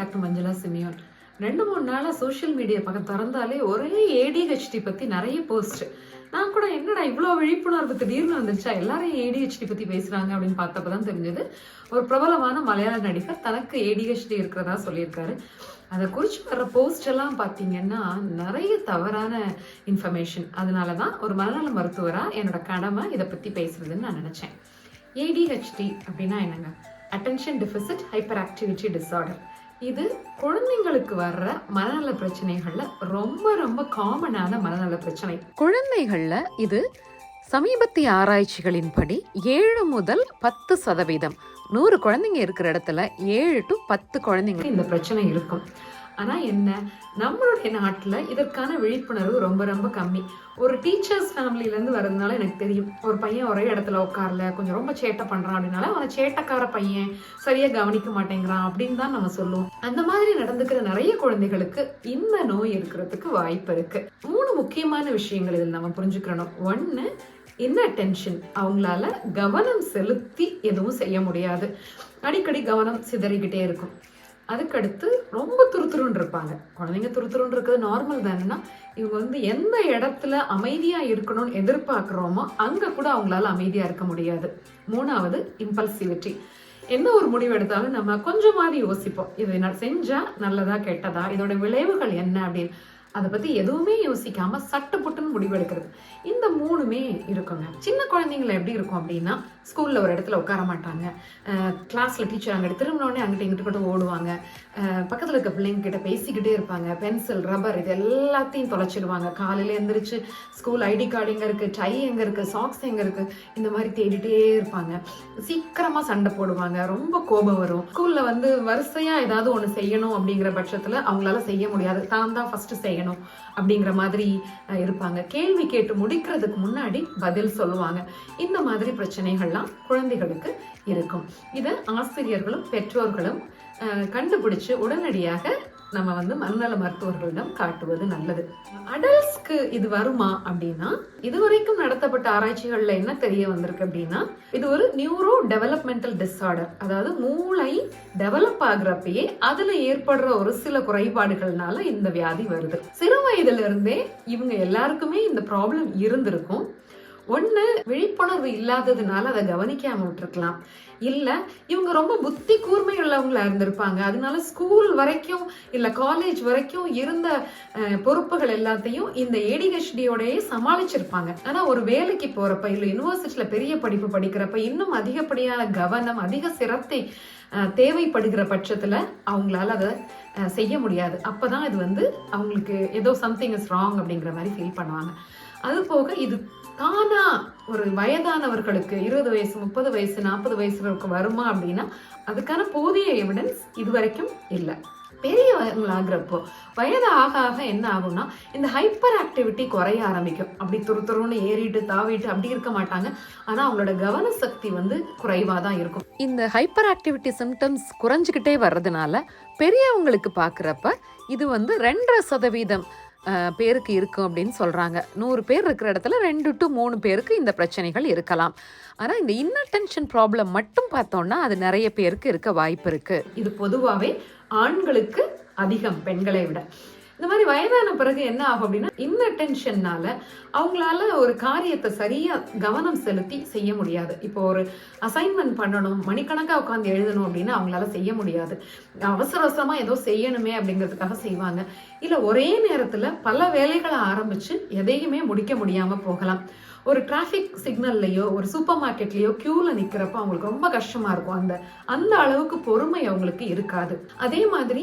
Doctor மஞ்சளா Simeon. ரெண்டு மூணு நாளாக சோஷியல் மீடியா பக்கம் திறந்தாலே ஒரே ஏடிஹெச்டி பற்றி நிறைய போஸ்ட் நான் கூட என்னடா இவ்வளோ விழிப்புணர்வு திடீர்னு வந்துச்சா? எல்லாரும் ஏடிஹெச்டி பற்றி பேசுகிறாங்க அப்படின்னு பார்த்தப்ப தான் தெரிஞ்சது. ஒரு பிரபலமான மலையாள நடிகர் தனக்கு ஏடிஹெச்டி இருக்கிறதா சொல்லியிருக்காரு. அதை குறித்து வர்ற போஸ்ட் எல்லாம் பார்த்தீங்கன்னா நிறைய தவறான இன்ஃபர்மேஷன் அதனால தான் ஒரு மனநல மருத்துவராக என்னோட கடமை இதை பற்றி பேசுறதுன்னு நான் நினச்சேன். ஏடிஹெச்டி அப்படின்னா என்னங்க? Attention deficit hyperactivity disorder இது குழந்தைங்களுக்கு வர்ற மனநல பிரச்சனைகள்ல ரொம்ப ரொம்ப காமனான மனநல பிரச்சனை. குழந்தைகள்ல இது சமீபத்திய ஆராய்ச்சிகளின்படி ஏழு முதல் பத்து சதவீதம். நூறு குழந்தைங்க இருக்கிற இடத்துல ஏழு டு பத்து குழந்தைங்க இந்த பிரச்சனை இருக்கும். ஆனால் என்ன நம்மளுடைய நாட்டில் இதற்கான விழிப்புணர்வு ரொம்ப ரொம்ப கம்மி. ஒரு டீச்சர்ஸ் ஃபேமிலில இருந்து வர்றதுனால எனக்கு தெரியும் ஒரு பையன் ஒரே இடத்துல உட்காரல கொஞ்சம் ரொம்ப சேட்டை பண்ணுறான் அப்படின்னால அவன் சேட்டைக்கார பையன் சரியா கவனிக்க மாட்டேங்கிறான் அப்படின்னு தான் நம்ம சொல்லுவோம். அந்த மாதிரி நடந்துக்கிற நிறைய குழந்தைகளுக்கு இந்த நோய் இருக்கிறதுக்கு வாய்ப்பு இருக்கு. மூணு முக்கியமான விஷயங்கள் இதில் நம்ம புரிஞ்சுக்கிறணும். ஒன்னு இன்னட்டென்ஷன் அவங்களால கவனம் செலுத்தி எதுவும் செய்ய முடியாது. அடிக்கடி கவனம் சிதறிக்கிட்டே இருக்கும். அதுக்கடுத்து ரொம்ப துருத்துருன்னு இருப்பாங்க குழந்தைங்க துருத்துருன்னு இருக்கிறது நார்மல் தானேன்னா இவங்க வந்து எந்த இடத்துல அமைதியாக இருக்கணும்னு எதிர்பார்க்குறோமோ அங்கே கூட அவங்களால அமைதியாக இருக்க முடியாது. மூணாவது இம்பல்சிவிட்டி எந்த ஒரு முடிவு எடுத்தாலும் நம்ம கொஞ்சமாவது யோசிப்போம். இது நான் செஞ்சால் நல்லதா கெட்டதா? இதோட விளைவுகள் என்ன அப்படின்னு. அதை பத்தி எதுவுமே யோசிக்காம சட்டு புட்டுன்னு முடிவெடுக்கிறது. இந்த மூணுமே இருக்குங்க. சின்ன குழந்தைங்கள எப்படி இருக்கும் அப்படின்னா ஸ்கூலில் ஒரு இடத்துல உட்கார மாட்டாங்க. கிளாஸில் டீச்சர் அங்கிட்ட திரும்பினோடனே அங்கிட்ட இங்கிட்ட கூட ஓடுவாங்க. பக்கத்தில் இருக்க பிள்ளைங்க கிட்ட பேசிக்கிட்டே இருப்பாங்க. பென்சில் ரப்பர் இது எல்லாத்தையும் தொலைச்சிடுவாங்க. காலையில் எழுந்திரிச்சு ஸ்கூல் ஐடி கார்டு எங்கே இருக்குது டை எங்கே இருக்குது சாக்ஸ் எங்கே இருக்குது இந்த மாதிரி தேடிட்டே இருப்பாங்க. சீக்கிரமாக சண்டை போடுவாங்க. ரொம்ப கோபம் வரும். ஸ்கூலில் வந்து வரிசையாக ஏதாவது ஒன்று செய்யணும் அப்படிங்கிற பட்சத்தில் அவங்களால செய்ய முடியாது. தான் தான் ஃபஸ்ட்டு செய்யணும் அப்படிங்கிற மாதிரி இருப்பாங்க. கேள்வி கேட்டு முடிக்கிறதுக்கு முன்னாடி பதில் சொல்லுவாங்க. இந்த மாதிரி பிரச்சனைகள்லாம் குழந்தைகளுக்கு இருக்கும். இதை ஆசிரியர்களும் பெற்றோர்களும் கண்டுபிடிச்சு உடனடியாக நம்ம வந்து மனநல மருத்துவர்களிடம் காட்டுவது நல்லது. அடல்ட்ஸ்க்கு இது வருமா அப்படின்னா இதுவரைக்கும் நடத்தப்பட்ட ஆராய்ச்சிகள்ல என்ன தெரிய வந்திருக்கு அப்படின்னா இது ஒரு நியூரோ டெவலப்மெண்டல் டிஸார்டர் அதாவது மூளை டெவலப் ஆகுறப்பயே அதுல ஏற்படுற ஒரு சில குறைபாடுகள்னால இந்த வியாதி வருது. சிறு வயதுல இருந்தே இவங்க எல்லாருக்குமே இந்த ப்ராப்ளம் இருந்திருக்கும். ஒண்ணு விழிப்புணர்வு இல்லாததுனால அதை கவனிக்காம விட்டுருக்கலாம். இல்ல இவங்க ரொம்ப புத்தி கூர்மை உள்ளவங்களா இருந்திருப்பாங்க. அதனால ஸ்கூல் வரைக்கும் இல்ல காலேஜ் வரைக்கும் இருந்த பொறுப்புகள் எல்லாத்தையும் இந்த ஏடிஹெச்டியோடயே சமாளிச்சிருப்பாங்க. ஆனா ஒரு வேலைக்கு போறப்ப இல்ல யூனிவர்சிட்டியில் பெரிய படிப்பு படிக்கிறப்ப இன்னும் அதிகப்படியான கவனம் அதிக சிரத்தை அஹ், தேவைப்படுகிற பட்சத்துல அவங்களால அதை அஹ், செய்ய முடியாது. அப்பதான் இது வந்து அவங்களுக்கு ஏதோ சம்திங் இஸ் ராங் அப்படிங்கிற மாதிரி ஃபீல் பண்ணுவாங்க. அது போக இது தானா ஒரு வயதானவர்களுக்கு இருபது வயசு முப்பது வயசு நாற்பது வயசுகளுக்கு வருமா அப்படின்னா அதுக்கான போதிய எவிடன்ஸ் இது வரைக்கும் இல்லை பெரியவங்களாகிறப்போ வயது ஆக ஆக என்ன ஆகும்னா இந்த ஹைப்பர் ஆக்டிவிட்டி குறைய ஆரம்பிக்கும். அப்படி துரு துருன்னு ஏறிட்டு தாவிட்டு அப்படி இருக்க மாட்டாங்க. ஆனா அவங்களோட கவன சக்தி வந்து குறைவா தான் இருக்கும். இந்த ஹைப்பர் ஆக்டிவிட்டி சிம்டம்ஸ் குறைஞ்சிக்கிட்டே வர்றதுனால பெரியவங்களுக்கு பார்க்குறப்ப இது வந்து ரெண்டரை சதவீதம் பேருக்கு இருக்கும் அப்படின்னு சொல்றாங்க. நூறு பேர் இருக்கிற இடத்துல ரெண்டு டு மூணு பேருக்கு இந்த பிரச்சனைகள் இருக்கலாம். ஆனா இந்த இன்னட்டென்ஷன் ப்ராப்ளம் மட்டும் பார்த்தோம்னா அது நிறைய பேருக்கு இருக்க வாய்ப்பு இருக்கு. இது பொதுவாவே ஆண்களுக்கு அதிகம் பெண்களை விட. இந்த மாதிரி வயதான பிறகு என்ன ஆகும் அப்படின்னா இன்னட்டென்ஷன்னால அவங்களால ஒரு காரியத்தை சரியா கவனம் செலுத்தி செய்ய முடியாது. இப்போ ஒரு அசைன்மெண்ட் பண்ணணும் மணிக்கணக்கா உட்காந்து எழுதணும் அப்படின்னா அவங்களால செய்ய முடியாது. அவசர அவசரமா ஏதோ செய்யணுமே அப்படிங்கிறதுக்காக செய்வாங்க. இல்ல ஒரே நேரத்துல பல வேலைகளை ஆரம்பிச்சு எதையுமே முடிக்க முடியாம போகலாம். ஒரு டிராஃபிக் சிக்னல்லையோ ஒரு சூப்பர் மார்க்கெட்லேயோ க்யூவில் நிற்கிறப்போ அவங்களுக்கு ரொம்ப கஷ்டமாக இருக்கும். அந்த அந்த அளவுக்கு பொறுமை அவங்களுக்கு இருக்காது. அதே மாதிரி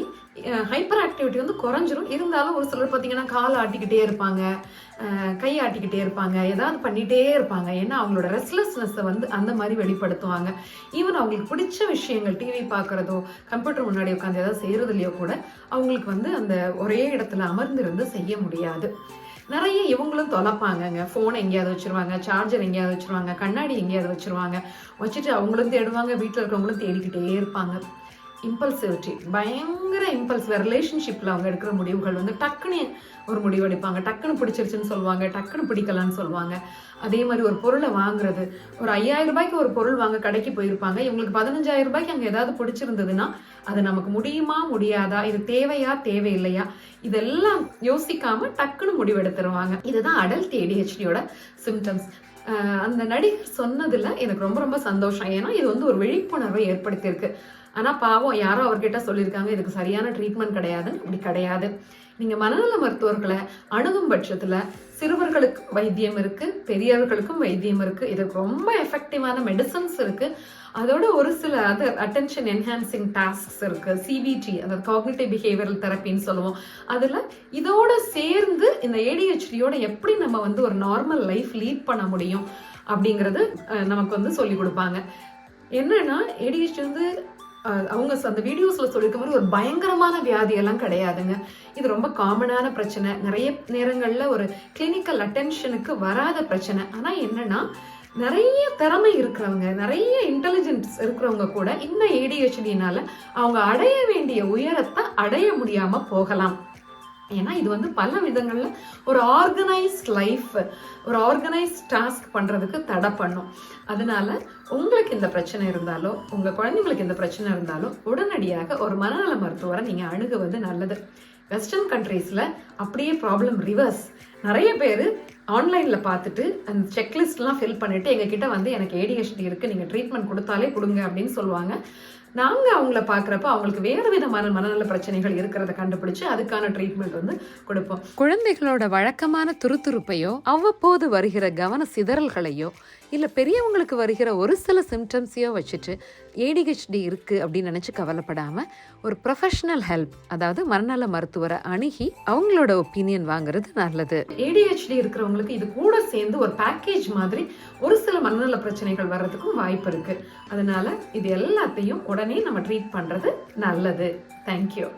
ஹைப்பர் ஆக்டிவிட்டி வந்து குறைஞ்சிரும். இருந்தாலும் ஒரு சிலர் பார்த்தீங்கன்னா கால் ஆட்டிக்கிட்டே இருப்பாங்க. கை ஆட்டிக்கிட்டே இருப்பாங்க. ஏதாவது பண்ணிகிட்டே இருப்பாங்க. ஏன்னா அவங்களோட ரெஸ்ட்லெஸ்னஸை வந்து அந்த மாதிரி வெளிப்படுத்துவாங்க. ஈவன் அவங்களுக்கு பிடிச்ச விஷயங்கள் டிவி பார்க்குறதோ கம்ப்யூட்டர் முன்னாடி உட்காந்து ஏதாவது செய்கிறதுலையோ கூட அவங்களுக்கு வந்து அந்த ஒரே இடத்துல அமர்ந்திருந்து செய்ய முடியாது. நிறைய இவங்களும் தொலைப்பாங்கங்க. ஃபோன் எங்கேயாவது வச்சிருவாங்க சார்ஜர் எங்கேயாவது வச்சிருவாங்க கண்ணாடி எங்கேயாவது வச்சிருவாங்க. வச்சுட்டு அவங்களும் தேடுவாங்க வீட்டில் இருக்கவங்களும் தேடிக்கிட்டே இருப்பாங்க. இம்பல்சிவிட்டி பயங்கர இம்பல்ஸ் ரிலேஷன்ஷிப்பில் அவங்க எடுக்கிற முடிவுகள் வந்து டக்குன்னு ஒரு முடிவு எடுப்பாங்க. டக்குன்னு பிடிச்சிருச்சுன்னு சொல்லுவாங்க. டக்குன்னு பிடிக்கலான்னு சொல்லுவாங்க. அதே மாதிரி ஒரு பொருளை வாங்குறது. ஒரு ஐயாயிரம் ரூபாய்க்கு ஒரு பொருள் வாங்க கடைக்கு போயிருப்பாங்க. இவங்களுக்கு பதினஞ்சாயிரம் ரூபாய்க்கு அங்கே ஏதாவது பிடிச்சிருந்ததுன்னா அது நமக்கு முடியுமா முடியாதா? இது தேவையா தேவையில்லையா? இதெல்லாம் யோசிக்காம டக்குன்னு முடிவெடுத்துருவாங்க இதுதான் அடல்ட் ஏடிஹெச்டியோட சிம்டம்ஸ் அந்த நடிகர் சொன்னதுல எனக்கு ரொம்ப ரொம்ப சந்தோஷம். ஏன்னா இது வந்து ஒரு விழிப்புணர்வை ஏற்படுத்தியிருக்கு. ஆனால் பாவம் யாரோ அவர்கிட்ட சொல்லியிருக்காங்க இதுக்கு சரியான ட்ரீட்மெண்ட் கிடையாது அப்படி கிடையாது. நீங்கள் மனநல மருத்துவர்களை அணுகும் பட்சத்தில் சிறுவர்களுக்கு வைத்தியம் இருக்கு பெரியவர்களுக்கும் வைத்தியம் இருக்கு. இதுக்கு ரொம்ப எஃபெக்டிவான மெடிசன்ஸ் இருக்கு. அதோட ஒரு சில அதர் அட்டென்ஷன் என்ஹான்சிங் டாஸ்க்ஸ் இருக்கு. சிபிடி அதாவது காக்னிட்டிவ் பிஹேவியரல் தெரப்பின்னு சொல்லுவோம். அதுல இதோட சேர்ந்து இந்த ஏடிஹெச்டியோட எப்படி நம்ம வந்து ஒரு நார்மல் லைஃப் லீட் பண்ண முடியும் அப்படிங்கிறது நமக்கு வந்து சொல்லி கொடுப்பாங்க. என்னன்னா ஏடிஹெச்டி வந்து அவங்க அந்த வீடியோஸில் சொல்லியிருக்க மாதிரி ஒரு பயங்கரமான வியாதியெல்லாம் கிடையாதுங்க. இது ரொம்ப காமனான பிரச்சனை. நிறைய நேரங்களில் ஒரு கிளினிக்கல் அட்டென்ஷனுக்கு வராத பிரச்சனை. ஆனால் என்னன்னா நிறைய திறமை இருக்கிறவங்க நிறைய இன்டெலிஜென்ஸ் இருக்கிறவங்க கூட இந்த ஏடிஹெச்டினால அவங்க அடைய வேண்டிய உயரத்தை அடைய முடியாமல் போகலாம். ஏன்னா இது வந்து பல விதங்கள்ல ஒரு ஆர்கனைஸ்ட் லைஃப் ஒரு ஆர்கனைஸ்ட் டாஸ்க் பண்றதுக்கு தடை பண்ணும். அதனால உங்களுக்கு இந்த பிரச்சனை இருந்தாலோ உங்க குழந்தைங்களுக்கு இந்த பிரச்சனை இருந்தாலோ உடனடியாக ஒரு மனநல மருத்துவரை நீங்க அணுகுவது நல்லது. வெஸ்டர்ன் கண்ட்ரீஸில் அப்படியே ப்ராப்ளம் ரிவர்ஸ் நிறைய பேர் ஆன்லைனில் பார்த்துட்டு அந்த செக்லிஸ்ட்லாம் ஃபில் பண்ணிவிட்டு எங்ககிட்ட வந்து எனக்கு ஏடிஹெச்டி இருக்குது நீங்கள் ட்ரீட்மெண்ட் கொடுத்தாலே கொடுங்க அப்படின்னு சொல்லுவாங்க. நாங்க அவங்கள பார்க்குறப்ப அவங்களுக்கு வேறு விதமான மனநல பிரச்சனைகள் இருக்கிறத கண்டுபிடிச்சு அதுக்கான ட்ரீட்மெண்ட் வந்து கொடுப்போம். குழந்தைகளோட வழக்கமான துருதுருப்பையோ அவ்வப்போது வருகிற கவன சிதறல்களையோ இல்லை பெரியவங்களுக்கு வருகிற ஒரு சில சிம்டம்ஸையோ வச்சுட்டு ஏடிஹெச்டி இருக்குது அப்படின்னு நினச்சி கவலைப்படாமல் ஒரு ப்ரொஃபஷனல் ஹெல்ப் அதாவது மனநல மருத்துவரை அணுகி அவங்களோட ஒப்பீனியன் வாங்குறது நல்லது. ஏடிஹெச்டி இருக்கிறவங்களுக்கு இது கூட சேர்ந்து ஒரு பேக்கேஜ் மாதிரி ஒரு சில மனநல பிரச்சனைகள் வர்றதுக்கும் வாய்ப்பு இருக்குது அதனால் இது எல்லாத்தையும் உடனே நம்ம ட்ரீட் பண்ணுறது நல்லது. தேங்க்யூ